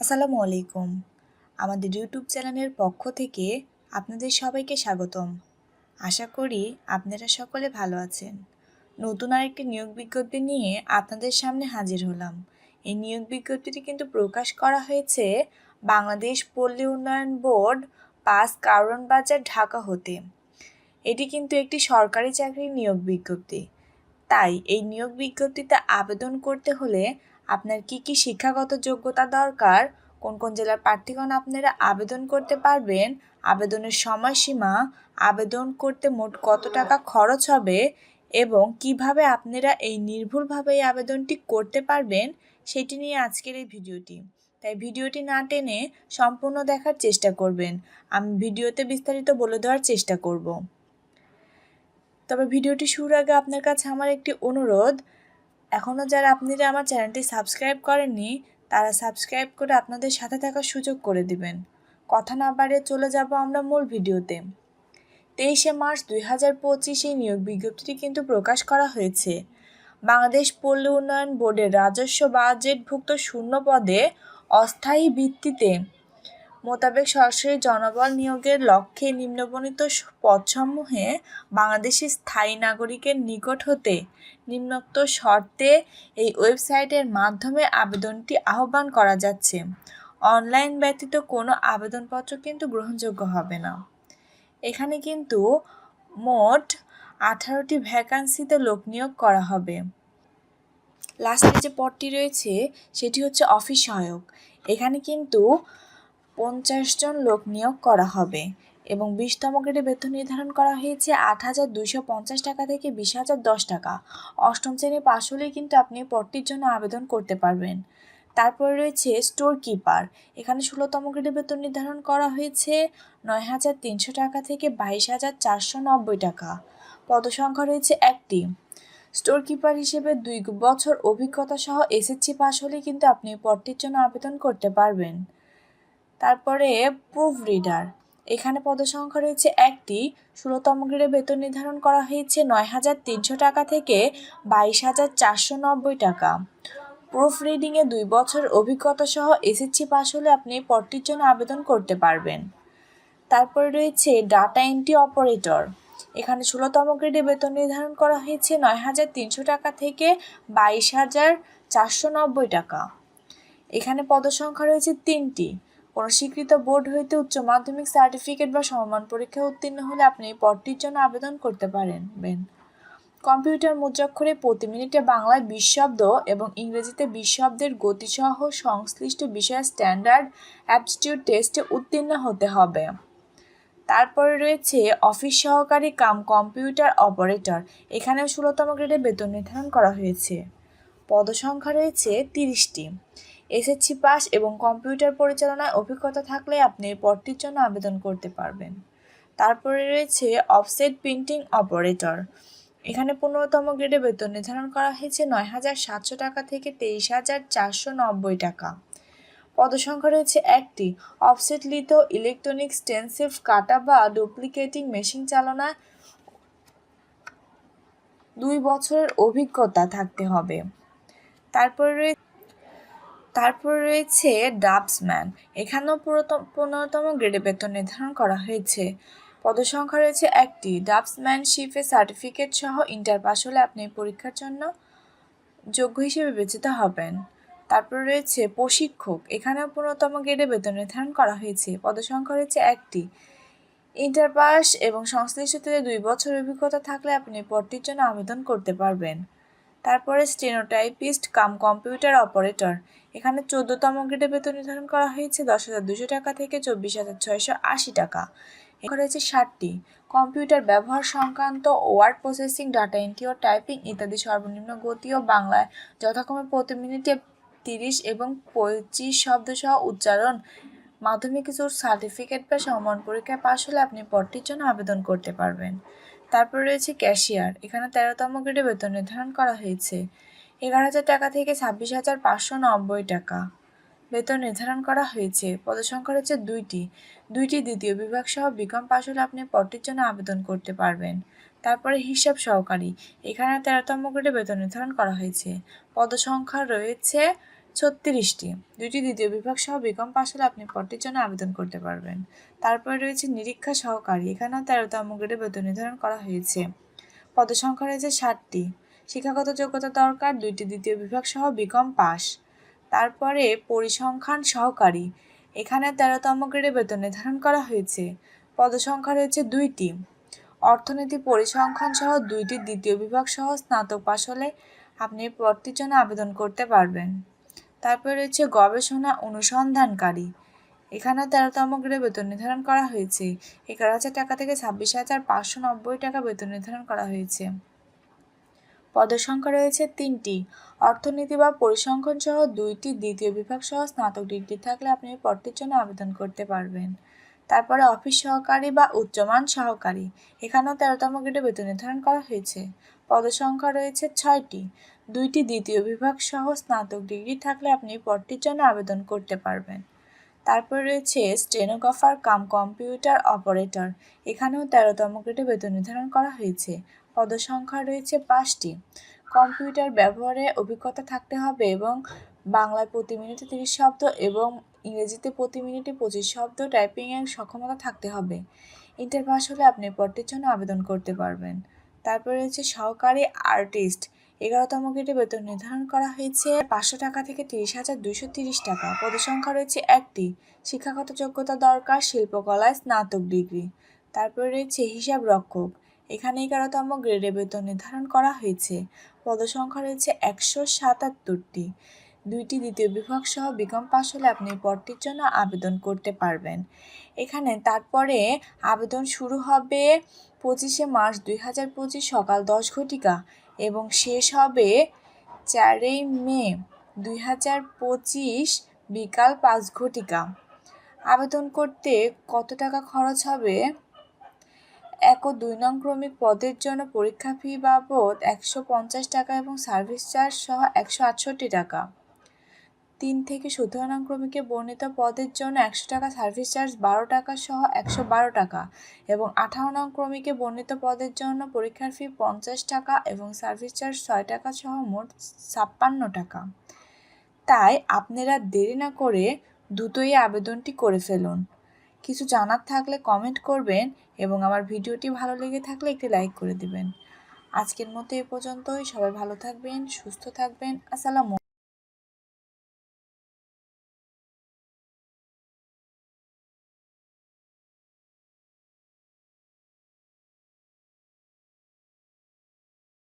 আসসালামু আলাইকুম। আমাদের ইউটিউব চ্যানেলের পক্ষ থেকে আপনাদের সবাইকে স্বাগতম। আশা করি আপনারা সকলে ভালো আছেন। নতুন আরেকটি নিয়োগ বিজ্ঞপ্তি নিয়ে আপনাদের সামনে হাজির হলাম। এই নিয়োগ বিজ্ঞপ্তিটি কিন্তু প্রকাশ করা হয়েছে বাংলাদেশ পল্লী উন্নয়ন বোর্ড পাস কারণ বাজার ঢাকা হতে। এটি কিন্তু একটি সরকারি চাকরির নিয়োগ বিজ্ঞপ্তি। তাই এই নিয়োগ বিজ্ঞপ্তিতে আবেদন করতে হলে আপনার কি কি শিক্ষাগত যোগ্যতা দরকার? কোন কোন জেলার প্রার্থীগণ আপনারা আবেদন করতে পারবেন? আবেদনের সময়সীমা? আবেদন করতে মোট কত টাকা খরচ হবে? এবং কীভাবে আপনারা এই নির্ভুলভাবে এই আবেদনটি করতে পারবেন? সেটি নিয়ে আজকের এই ভিডিওটি। তাই ভিডিওটি না টেনে সম্পূর্ণ দেখার চেষ্টা করবেন। আমি ভিডিওতে বিস্তারিত বলে দেওয়ার চেষ্টা করব। তবে ভিডিওটি শুরুর আগে আপনার কাছে আমার একটি অনুরোধ। এখনও যারা আপনারা আমার চ্যানেলটি সাবস্ক্রাইব করেননি, তারা সাবস্ক্রাইব করে আপনাদের সাথে থাকার সুযোগ করে দিবেন। কথা না বাড়িয়ে চলে যাব আমরা মূল ভিডিওতে। তেইশে মার্চ দুই হাজার পঁচিশে নিয়োগ বিজ্ঞপ্তিটি কিন্তু প্রকাশ করা হয়েছে। বাংলাদেশ পল্লী উন্নয়ন বোর্ডের রাজস্ব বাজেটভুক্ত শূন্য পদে অস্থায়ী ভিত্তিতে মোতাবেক সরাসরি জনবল নিয়োগের লক্ষ্যে নিম্নবর্ণিত পদসমূহে বাংলাদেশের স্থায়ী নাগরিকের নিকট হতে নিম্নোক্ত শর্তে এই ওয়েবসাইটের মাধ্যমে আবেদনটি আহ্বান করা যাচ্ছে। অনলাইন ব্যতীত কোনো আবেদনপত্র কিন্তু গ্রহণযোগ্য হবে না। এখানে কিন্তু মোট আঠারোটি ভ্যাকান্সিতে লোক নিয়োগ করা হবে। লাস্টে যে পদটি রয়েছে, সেটি হচ্ছে অফিস সহায়ক এখানে কিন্তু পঞ্চাশ জন লোক নিয়োগ করা হবে এবং বিশতম গ্রেডে বেতন নির্ধারণ করা হয়েছে আট হাজার দুইশো পঞ্চাশ টাকা থেকে বিশ হাজার দশ টাকা। অষ্টম শ্রেণি পাশ হলেই কিন্তু আপনি পদটির জন্য আবেদন করতে পারবেন। তারপরে রয়েছে স্টোর কিপার এখানে ষোলোতম গ্রেডে বেতন নির্ধারণ করা হয়েছে নয় হাজার তিনশো টাকা থেকে বাইশ হাজার চারশো নব্বই টাকা। পদসংখ্যা রয়েছে একটি। স্টোর কিপার হিসেবে দুই বছর অভিজ্ঞতা সহ এসএসসি পাশ হলে কিন্তু আপনি পদটির জন্য আবেদন করতে পারবেন। তারপরে প্রুফ রিডার এখানে পদসংখ্যা রয়েছে একটি। ষোলোতম গ্রেডে বেতন নির্ধারণ করা হয়েছে নয় হাজার তিনশো টাকা থেকে বাইশ হাজার চারশো নব্বই টাকা। প্রুফ রিডিংয়ে দুই বছর অভিজ্ঞতা সহ এসএসসি পাস হলে আপনি পদটির জন্য আবেদন করতে পারবেন। তারপরে রয়েছে ডাটা এন্ট্রি অপারেটর এখানে ষোলোতম গ্রেডে বেতন নির্ধারণ করা হয়েছে নয় হাজার তিনশো টাকা থেকে বাইশ হাজার চারশো নব্বই টাকা। এখানে পদসংখ্যা রয়েছে তিনটি। কোনো স্বীকৃত বোর্ড হইতে উচ্চ মাধ্যমিক সার্টিফিকেট বা সমমান পরীক্ষায় উত্তীর্ণ হলে আপনি এই পদটির জন্য আবেদন করতে পারেন কম্পিউটার মুদ্রাক্ষরে প্রতি মিনিটে বাংলায় বিশ শব্দ এবং ইংরেজিতে বিশ শব্দের গতিসহ সংশ্লিষ্ট বিষয়ের স্ট্যান্ডার্ড অ্যাপটিটিউড টেস্টে উত্তীর্ণ হতে হবে। তারপরে রয়েছে অফিস সহকারী কাম কম্পিউটার অপারেটর। এখানে ষোলোতম গ্রেডে বেতন নির্ধারণ করা হয়েছে। পদসংখ্যা রয়েছে তিরিশটি। এসএসসি পাস এবং কম্পিউটার পরিচালনায় অভিজ্ঞতা থাকলে আপনি এই পদটির জন্য আবেদন করতে পারবেন। তারপরে রয়েছে অফসেট প্রিন্টিং অপারেটর। এখানে পনেরোতম গ্রেডে বেতন নির্ধারণ করা হয়েছে নয় হাজার সাতশো টাকা থেকে তেইশ হাজার চারশো নব্বই টাকা। পদসংখ্যা রয়েছে একটি, অফসেট লিত ইলেকট্রনিক স্টেন্সিভ কাটা বা ডুপ্লিকেটিং মেশিন চালনা দুই বছরের অভিজ্ঞতা থাকতে হবে। তারপরে তারপর রয়েছে ডাবসম্যান। এখানেও পুরোতম, পনেরোতম গ্রেডে বেতন নির্ধারণ করা হয়েছে। পদসংখ্যা রয়েছে একটি। ডাবসম্যানশিপের সার্টিফিকেট সহ ইন্টার পাস হলে আপনি পরীক্ষার জন্য যোগ্য হিসেবে বিবেচিত হবেন। তারপর রয়েছে প্রশিক্ষক। এখানেও পনেরোতম গ্রেডে বেতন নির্ধারণ করা হয়েছে। পদসংখ্যা রয়েছে একটি। ইন্টার পাস এবং থেকে দুই বছর অভিজ্ঞতা থাকলে আপনি পদটির জন্য আবেদন করতে পারবেন। তারপরে স্টেনোটাইপিস্ট কাম কম্পিউটার অপারেটর। এখানে চোদ্দতম গ্রেডে বেতন নির্ধারণ করা হয়েছে দশ হাজার দুশো টাকা থেকে চব্বিশ হাজার ছয়শো আশি টাকা। এখানে রয়েছে ষাটটি। কম্পিউটার ব্যবহার সংক্রান্ত ওয়ার্ড প্রসেসিং, ডাটা এন্ট্রি ও টাইপিং ইত্যাদি সর্বনিম্ন গতি ও বাংলায় যথাক্রমে প্রতি মিনিটে তিরিশ এবং পঁচিশ শব্দ সহ উচ্চারণ, মাধ্যমিক কিছু সার্টিফিকেট বা সমান পরীক্ষায় পাশ হলে আপনি পদটির জন্য আবেদন করতে পারবেন। তারপর রয়েছে ক্যাশিয়ার। এখানে তেরোতম গ্রেডে বেতন নির্ধারণ করা হয়েছে। এগারো হাজার টাকা থেকে ছাব্বিশ হাজার পাঁচশো নব্বই টাকা। বেতন নির্ধারণ করা হয়েছে। পদসংখ্যা হচ্ছে দুইটি। দুইটি দ্বিতীয় বিভাগ সহ বিকম পাশ হলে আপনি পদটির জন্য আবেদন করতে পারবেন। তারপরে হিসাব সহকারী। এখানে তেরোতম গ্রেডে বেতন নির্ধারণ করা হয়েছে। পদসংখ্যা রয়েছে ছত্রিশটি। দুইটি দ্বিতীয় বিভাগ সহ বিকম পাশ হলে আপনি পদটির জন্য আবেদন করতে পারবেন। তারপরে রয়েছে নিরীক্ষা সহকারী। এখানেও তেরোতম গ্রেডে বেতন নির্ধারণ করা হয়েছে। পদসংখ্যা রয়েছে ষাটটি। শিক্ষাগত যোগ্যতা দরকার, দুইটি দ্বিতীয় বিভাগ সহ বিকম পাস। তারপরে পরিসংখ্যান সহকারী। এখানে তেরোতম গ্রেডে বেতন নির্ধারণ করা হয়েছে। পদসংখ্যা রয়েছে দুইটি। অর্থনীতি পরিসংখ্যান সহ দুইটি দ্বিতীয় বিভাগ সহ স্নাতক পাশ হলে আপনি পদটির জন্য আবেদন করতে পারবেন। তারপরে রয়েছে গবেষণা অনুসন্ধানকারী। এখানে তেরোতম গ্রেডে বেতন নির্ধারণ করা হয়েছে। এগারো হাজার টাকা থেকে ছাব্বিশ হাজার পাঁচশো নব্বই টাকা বেতন নির্ধারণ করা হয়েছে। পদের সংখ্যা রয়েছে তিনটি। অর্থনীতি বা পরিসংখ্যান সহ দুইটি দ্বিতীয় বিভাগ সহ স্নাতক ডিগ্রি থাকলে আপনি পদটির জন্য আবেদন করতে পারবেন। তারপরে অফিস সহকারী বা উচ্চমান সহকারী। এখানেও তেরোতম গ্রেডে বেতন নির্ধারণ করা হয়েছে। পদসংখ্যা রয়েছে ছয়টি। দুইটি দ্বিতীয় বিভাগ সহ স্নাতক ডিগ্রি থাকলে আপনি পদটির জন্য আবেদন করতে পারবেন। তারপর রয়েছে স্টেনোগ্রাফার, কাম কম্পিউটার, অপারেটর। এখানেও তেরোতম গ্রেডে বেতন নির্ধারণ করা হয়েছে। পদসংখ্যা রয়েছে পাঁচটি। কম্পিউটার ব্যবহারে অভিজ্ঞতা থাকতে হবে এবং বাংলায় প্রতি মিনিটে তিরিশ শব্দ এবং ইংরেজিতে প্রতি মিনিটে পঁচিশ শব্দ টাইপিং টাইপিংয়ের সক্ষমতা থাকতে হবে। ইন্টার পাস হলে আপনি পদটির জন্য আবেদন করতে পারবেন। তারপরে রয়েছে সহকারী আর্টিস্ট। এগারোতম গ্রেডে বেতন নির্ধারণ করা হয়েছে পাঁচশো টাকা থেকে তিরিশ হাজার দুইশো তিরিশ টাকা। পদসংখ্যা রয়েছে একটি। শিক্ষাগত যোগ্যতা দরকার, শিল্পকলায় স্নাতক ডিগ্রি। তারপরে রয়েছে হিসাব রক্ষক। এখানে এগারোতম গ্রেডে বেতন নির্ধারণ করা হয়েছে। পদসংখ্যা রয়েছে একশো সাতাত্তরটি। দুইটি দ্বিতীয় বিভাগ সহ বিকম পাশ হলে আপনি পদটির জন্য আবেদন করতে পারবেন। এখানে তারপরে আবেদন শুরু হবে পঁচিশে মার্চ দুই হাজার পঁচিশ সকাল দশ ঘটিকা এবং শেষ হবে চারই মে দুই হাজার পঁচিশ বিকাল পাঁচ ঘটিকা। আবেদন করতে কত টাকা খরচ হবে? এক ও দুই নং ক্রমিক পদের জন্য পরীক্ষা ফি বাবদ একশো পঞ্চাশ টাকা এবং সার্ভিস চার্জ সহ একশো আটষট্টি টাকা। তিন থেকে সতেরো নং ক্রমিকে বর্ণিত পদের জন্য একশো টাকা, সার্ভিস চার্জ বারো টাকা সহ একশো বারো টাকা এবং আঠারো নং ক্রমিকে বর্ণিত পদের জন্য পরীক্ষার ফি পঞ্চাশ টাকা এবং সার্ভিস চার্জ ছয় টাকা সহ মোট ছাপ্পান্ন টাকা। তাই আপনারা দেরি না করে দ্রুতই আবেদনটি করে ফেলুন। কিছু জানার থাকলে কমেন্ট করবেন এবং আমার ভিডিওটি ভালো লেগে থাকলে একটি লাইক করে দিবেন। আজকের মতো এ পর্যন্তই। সবাই ভালো থাকবেন, সুস্থ থাকবেন। আসসালামু